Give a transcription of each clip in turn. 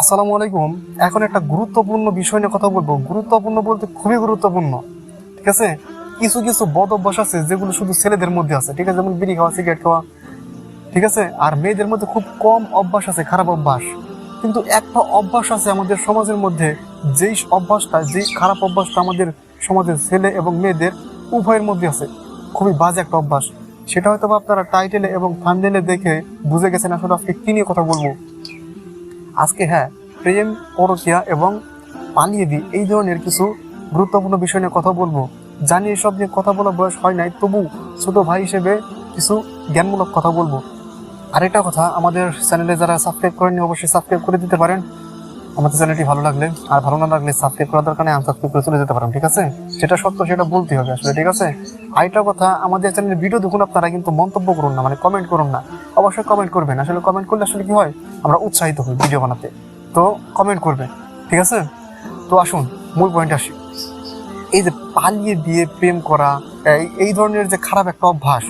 আসসালামু আলাইকুম। এখন একটা গুরুত্বপূর্ণ বিষয় নিয়ে কথা বলব। গুরুত্বপূর্ণ বলতে খুবই গুরুত্বপূর্ণ, ঠিক আছে? কিছু কিছু বদ অভ্যাস আছে যেগুলো শুধু ছেলেদের মধ্যে আছে, ঠিক আছে? যেমন বিড়ি খাওয়া, সিগারেট খাওয়া, ঠিক আছে? আর মেয়েদের মধ্যে খুব কম অভ্যাস আছে, খারাপ অভ্যাস। কিন্তু একটা অভ্যাস আছে আমাদের সমাজের মধ্যে, যেই অভ্যাসটা, যেই খারাপ অভ্যাসটা আমাদের সমাজের ছেলে এবং মেয়েদের উভয়ের মধ্যে আছে, খুবই বাজে একটা অভ্যাস। সেটা হয়তো আপনারা টাইটেলে এবং থামনেলে দেখে বুঝে গেছেন আসলে আজকে কি নিয়ে কথা বলব। আজকে হ্যাঁ প্রেম, পরকিয়া এবং পালিয়ে দিই এই ধরনের কিছু গুরুত্বপূর্ণ বিষয় নিয়ে কথা বলব। জানি এসব নিয়ে কথা বলার বয়স হয় নাই, তবু ছোট ভাই হিসেবে কিছু জ্ঞানমূলক কথা বলব। আরেকটা কথা আমাদের চ্যানেলে যারা সাবস্ক্রাইব করেননি, অবশ্যই সাবস্ক্রাইব করে দিতে পারেন। আমাদের চ্যানেলটি ভালো লাগলে, আর ভালো না লাগলে সাবস্ক্রাইব করার দরকার নেই আনসাবস্ক্রাইব করে চলে যেতে পারেন, ঠিক আছে? সেটা সত্য সেটা বলতে হবে আসলে, ঠিক আছে? আরেকটা কথা, আমাদের চ্যানেলের ভিডিও দেখুন আপনারা, কিন্তু মন্তব্য করুন না মানে কমেন্ট করুন না। অবশ্যই কমেন্ট করবেন, আসলে কমেন্ট করলে আসলে কি হয়? আমরা উৎসাহিত হই ভিডিও বানাতে। তো কমেন্ট করবেন, ঠিক আছে? তো আসুন, মূল পয়েন্ট আসি। এই যে পালিয়ে বিয়ে, প্রেম করা, এই- এই ধরনের যে খারাপ একটা অভ্যাস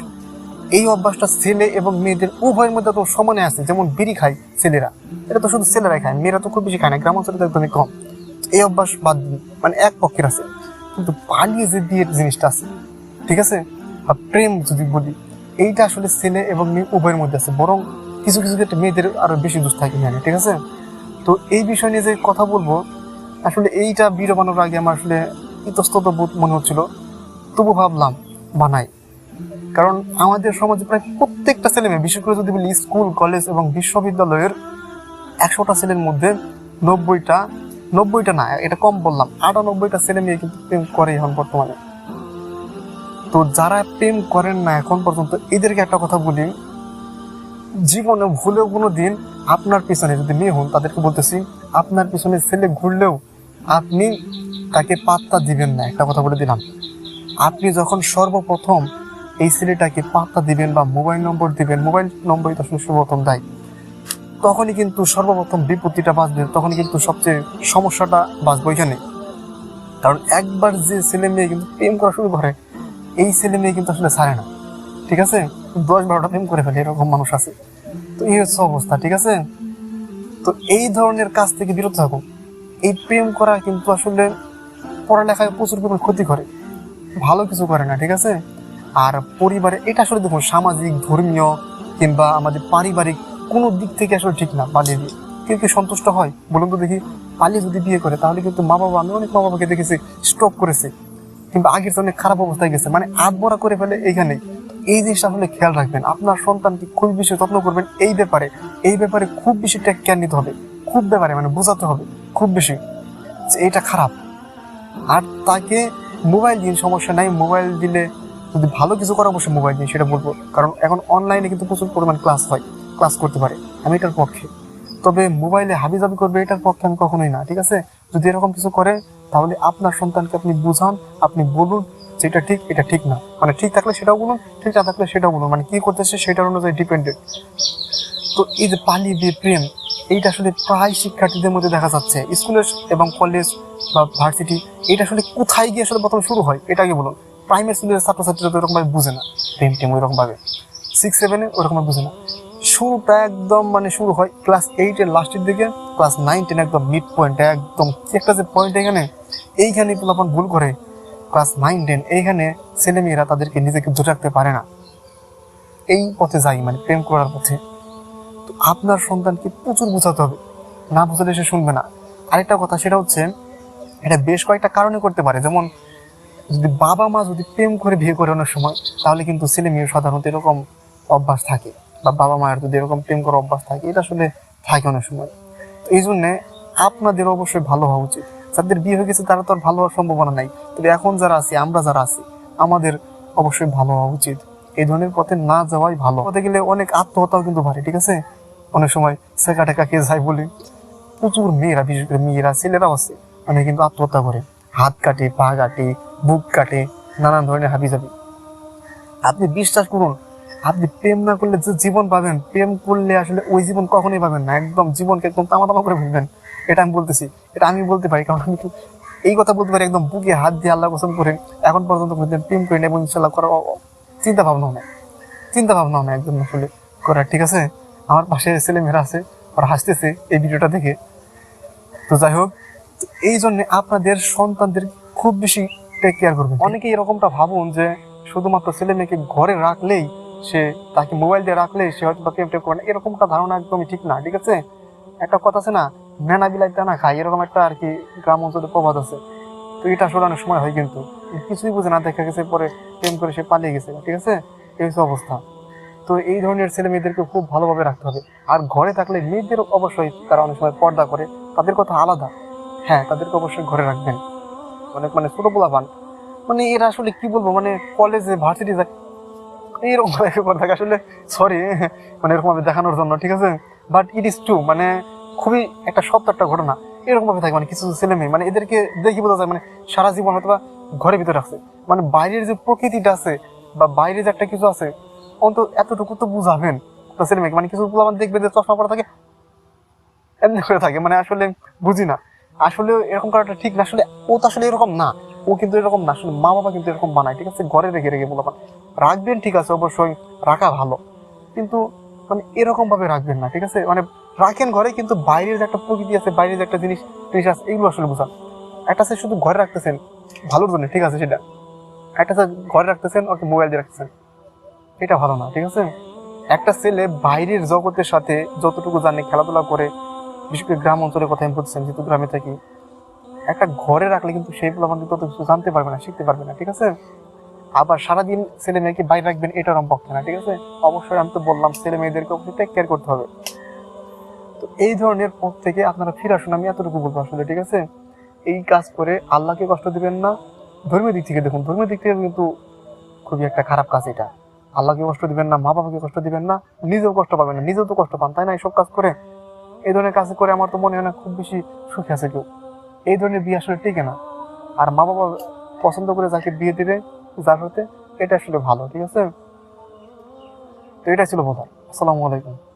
এই অভ্যাসটা ছেলে এবং মেয়েদের উভয়ের মধ্যে তো সমানে আছে, যেমন বিড়ি খায় ছেলেরা। এটা তো শুধু ছেলেরাই খায়, মেয়েরা তো খুব বেশি খায় না, গ্রাম অঞ্চলে তো একদমই কম। এই অভ্যাস বাদ মানে এক পক্ষের আছে। কিন্তু পালিয়ে যে বিয়ের জিনিসটা আছে, ঠিক আছে? আর প্রেম যদি বলি, এইটা আসলে ছেলে এবং মেয়ে উভয়ের মধ্যে আছে, বরং কিছু কিছু ক্ষেত্রে মেয়েদের আরও বেশি দোষ থাকে এখানে ঠিক আছে? তো এই বিষয় নিয়ে যে কথা বলব, আসলে এইটা ভিডিও বানানোর আগে আমার আসলে ইতস্তত বোধ মনে হচ্ছিল, তবু ভাবলাম, বানাই। কারণ আমাদের সমাজে প্রায় প্রত্যেকটা ছেলে মেয়ে, বিশেষ করে যদি বলি স্কুল, কলেজ এবং বিশ্ববিদ্যালয়ের একশোটা ছেলের মধ্যে নব্বইটা নব্বইটা না, এটা কম বললাম, আটানব্বইটা ছেলে মেয়ে কিন্তু প্রেম করে এখন বর্তমানে। তো যারা প্রেম করেন না এখন পর্যন্ত, এদেরকে একটা কথা বলি, জীবনে ভুলেও কোনো দিন আপনার পিছনে যদি মেয়ে হন, তাদেরকে বলতেছি, আপনার পিছনে ছেলে ঘুরলেও আপনি তাকে পাত্তা দিবেন না, একটা কথা বলে দিলাম। আপনি যখন সর্বপ্রথম এই ছেলেটাকে পাত্তা দিবেন বা মোবাইল নম্বর দিবেন, মোবাইল নম্বরই তো আসলে সর্বপ্রথম দেয়। তখনই কিন্তু সর্বপ্রথম বিপত্তিটা বাঁচবে, তখনই কিন্তু সবচেয়ে সমস্যাটা বাঁচবে ওইখানে কারণ একবার যে ছেলে মেয়ে কিন্তু প্রেম করা শুরু করে, এই ছেলে মেয়ে কিন্তু আসলে ছাড়ে না। ঠিক আছে? দশ বারোটা প্রেম করে ফেলে, এরকম মানুষ আছে। তো এই হচ্ছে অবস্থা, ঠিক আছে? তো এই ধরনের কাজ থেকে বিরত থাকুন এই প্রেম করা কিন্তু আসলে পড়ালেখায় প্রচুর পরিমাণ ক্ষতি করে। ভালো কিছু করে না, ঠিক আছে? আর পরিবারে এটা আসলে দেখুন, সামাজিক, ধর্মীয় কিংবা আমাদের পারিবারিক কোনো দিক থেকে আসলে ঠিক না, পালিয়ে বিয়ে কেউ কি সন্তুষ্ট হয়? বলুন তো দেখি, পালিয়ে যদি বিয়ে করে, তাহলে কিন্তু মা বাবা আমি অনেক মা বাবাকে দেখেছি স্ট্রোক করেছে, কিংবা আগের চেয়ে অনেক খারাপ অবস্থায় গেছে। মানে আধমরা করে ফেলে এইখানে। এই জিনিসটা আসলে খেয়াল রাখবেন। আপনার সন্তানকে খুব বেশি যত্ন করবেন এই ব্যাপারে। এই ব্যাপারে খুব বেশি কেয়ার নিতে হবে। খুব ব্যাপারে মানে বোঝাতে হবে, খুব বেশি। যে এটা খারাপ। আর তাকে মোবাইল দিন, সমস্যা নাই, মোবাইল দিলে যদি ভালো কিছু করে অবশ্যই মোবাইল দিন সেটা বলব। কারণ এখন অনলাইনে কিন্তু প্রচুর পরিমাণ ক্লাস হয়। ক্লাস করতে পারে। আমি এটার পক্ষে। তবে মোবাইলে হাবিজাবি করবে এটার পক্ষে আমি কখনোই না, ঠিক আছে? যদি এরকম কিছু করে, তাহলে আপনার সন্তানকে আপনি বুঝান, আপনি বলুন যে এটা ঠিক এটা ঠিক না। মানে ঠিক থাকলে সেটাও বলুন, ঠিক না থাকলে সেটাও বলুন। মানে কি করতেছে সেটার অনুযায়ী ডিপেন্ডেন্ট তো এই যে পালিয়ে বিয়ে প্রেম, এইটা আসলে প্রায় শিক্ষার্থীদের মধ্যে দেখা যাচ্ছে। স্কুলের এবং কলেজ বা ভার্সিটি এটা আসলে কোথায় গিয়ে আসলে প্রথমে শুরু হয়? এটা আগে বলুন। প্রাইমারি স্কুলের ছাত্রছাত্রীরা তো এরকম ভাবে বুঝে না। প্রেম টেম ওইরকমভাবে। সিক্স সেভেনে ওরকম ভাবে বুঝে না। শুরুটা একদম মানে শুরু হয় ক্লাস এইটের লাস্টের দিকে ক্লাস নাইন টেন একদম মিড পয়েন্ট একদম একটা যে পয়েন্ট এখানে এইখানে পোলাপন ভুল করে। ক্লাস নাইন টেন এইখানে ছেলেমেয়েরা তাদেরকে নিজেকে ধরে রাখতে পারে না। এই পথে যাই মানে প্রেম করার পথে। তো আপনার সন্তানকে প্রচুর বোঝাতে হবে। না বোঝালে সে শুনবে না। আরেকটা কথা, সেটা হচ্ছে, এটা বেশ কয়েকটা কারণে করতে পারে। যেমন যদি বাবা মা যদি প্রেম করে বিয়ে করে অনেক সময়, তাহলে কিন্তু ছেলে মেয়ের সাধারণত এরকম অভ্যাস থাকে। বা বাবা মায়ের যদি এরকম প্রেম করার অভ্যাস থাকে, এটা আসলে থাকে অনেক সময়। এই জন্যে আপনাদের অবশ্যই ভালো হওয়া উচিত। যাদের বিয়ে হয়ে গেছে, তারা তো আর ভালো হওয়ার সম্ভাবনা নাই। তবে এখন যারা আছি, আমরা যারা আছি, আমাদের অবশ্যই ভালো হওয়া উচিত। এই ধরনের পথে না যাওয়াই ভালো। পথে গেলে অনেক আত্মহত্যাও কিন্তু পারে ঠিক আছে? অনেক সময় সেকা টেকা খেয়ে যায় বলে। প্রচুর মেয়েরা, বিশেষ করে মেয়েরা, ছেলেরাও আছে। অনেকে কিন্তু আত্মহত্যা করে। হাত কাটে, পা কাটে বুক কাটে, নানান ধরনের হাবি যাবি আপনি বিশ্বাস করুন, আপনি প্রেম না করলে যে জীবন পাবেন, প্রেম করলে আসলে ওই জীবন কখনোই পাবেন না। একদম জীবনকে একদম তামা তামা করে ফেলবেন। এটা আমি বলতেছি, এটা আমি বলতে পারি, কারণ আমি এই কথা বলতে পারি, একদম বুকে হাত দিয়ে আল্লাহ পছন্দ করে এখন পর্যন্ত প্রেম করি না এবং ইনশাল্লাহ করার চিন্তা ভাবনাও নেই। চিন্তা ভাবনাও নেই একদম আসলে করার, ঠিক আছে? আমার পাশে ছেলে মেয়েরা আছে, ওরা হাসতেছে এই ভিডিওটা দেখে। তো যাই হোক, এই জন্য আপনাদের সন্তানদের খুব বেশি টেক কেয়ার করবেন অনেকে এরকমটা ভাবুন যে শুধুমাত্র ছেলে মেয়েকে ঘরে রাখলেই সে, তাকে মোবাইল দিয়ে রাখলেই সে হয়তো বা প্রেম করে না। এরকমটা ধারণা একদমই ঠিক না, ঠিক আছে? একটা কথা আছে না মেনা বিলাই না খায়, এরকম একটা আর কি গ্রাম অঞ্চলে প্রবাদ আছে। তো এটা আসলে অনেক সময় হয় কিন্তু। কিছুই বুঝে না, দেখা গেছে পরে প্রেম করে সে পালিয়ে গেছে, ঠিক আছে? এই হচ্ছে অবস্থা। তো এই ধরনের ছেলে মেয়েদেরকে খুব ভালোভাবে রাখতে হবে। আর ঘরে থাকলে মেয়েদের অবশ্যই তারা অনেক সময় পর্দা করে, তাদের কথা আলাদা। হ্যাঁ তাদেরকে অবশ্যই ঘরে রাখবেন। অনেক মানে ছোট পোলাপান। মানে এরা আসলে কি বলব মানে কলেজে ভার্সিটি যায়। এরকম ব্যাপার থাকে আসলে সরি মানে এরকম ভাবে দেখানোর জন্য, ঠিক আছে? বাট ইট ইজ ট্রু মানে খুবই একটা সত্য একটা ঘটনা। এরকম ভাবে থাকে মানে কিছু ছেলে মেয়ে মানে এদেরকে দেখি বোঝা যায় মানে সারা জীবন হয়তো বা ঘরের ভিতরে আছে মানে বাইরের যে প্রকৃতিটা আছে, বা বাইরে যে একটা কিছু আছে, অন্তত এতটুকু তো বুঝাবেন। ছেলে মেয়েকে মানে কিছু পোলাপান দেখবে যে চশমা পরা থাকে, এমনি করে থাকে মানে আসলে বুঝি না। আসলে এরকম করাটা ঠিক না। আসলে ও তো আসলে এরকম না। ও কিন্তু এরকম না। আসলে মা বাবা কিন্তু এরকম বানায়, ঠিক আছে? ঘরে রেখে রেখে বললাম, রাখবেন, ঠিক আছে, অবশ্যই রাখা ভালো। কিন্তু মানে এরকম ভাবে রাখবেন না, ঠিক আছে? মানে রাখেন ঘরে, কিন্তু বাইরের যে একটা প্রকৃতি আছে, বাইরের যে একটা জিনিস জিনিস আছে, এগুলো আসলে বোঝান। একটা সে শুধু ঘরে রাখতেছেন, ভালোর জন্য, ঠিক আছে, সেটা। একটা সে ঘরে রাখতেছেন ওকে মোবাইল দিয়ে রাখতেছেন। এটা ভালো না, ঠিক আছে? একটা ছেলে বাইরের জগতের সাথে যতটুকু জানে, খেলাধুলা করে বিশেষ করে গ্রাম অঞ্চলের কথা আমি বলছিলাম যেহেতু গ্রামে থাকি, একটা ঘরে রাখলে কিন্তু সেই কিন্তু তত কিছু জানতে পারবে না, শিখতে পারবে না, ঠিক আছে? আবার সারাদিন ছেলে মেয়েকে বাইরে রাখবেন এটার আমার পক্ষে না, ঠিক আছে? অবশ্যই আমি তো বললাম, ছেলে মেয়েদেরকে অবশ্যই টেক কেয়ার করতে হবে। তো এই ধরনের পথ থেকে আপনারা ফিরে আসুন, আমি এতটুকু বলব আসলে, ঠিক আছে? এই কাজ করে আল্লাহকে কষ্ট দিবেন না, ধর্মীয় দিক থেকে দেখুন, ধর্মীয় দিক থেকে কিন্তু খুবই একটা খারাপ কাজ এটা। আল্লাহকে কষ্ট দিবেন না মা বাবাকে কষ্ট দিবেন না, নিজেও কষ্ট পাবেন না, নিজেও তো কষ্ট পান, তাই না? এইসব কাজ করে এই ধরনের কাজ করে আমার তো মনে হয় না খুব বেশি সুখী আছে কেউ। এই ধরনের বিয়ে আসলে টিকে না। আর মা বাবা পছন্দ করে যাকে বিয়ে দিবে, যার হতে এটা আসলে ভালো, ঠিক আছে? তো এটা ছিল বোধ আসসালামু আলাইকুম।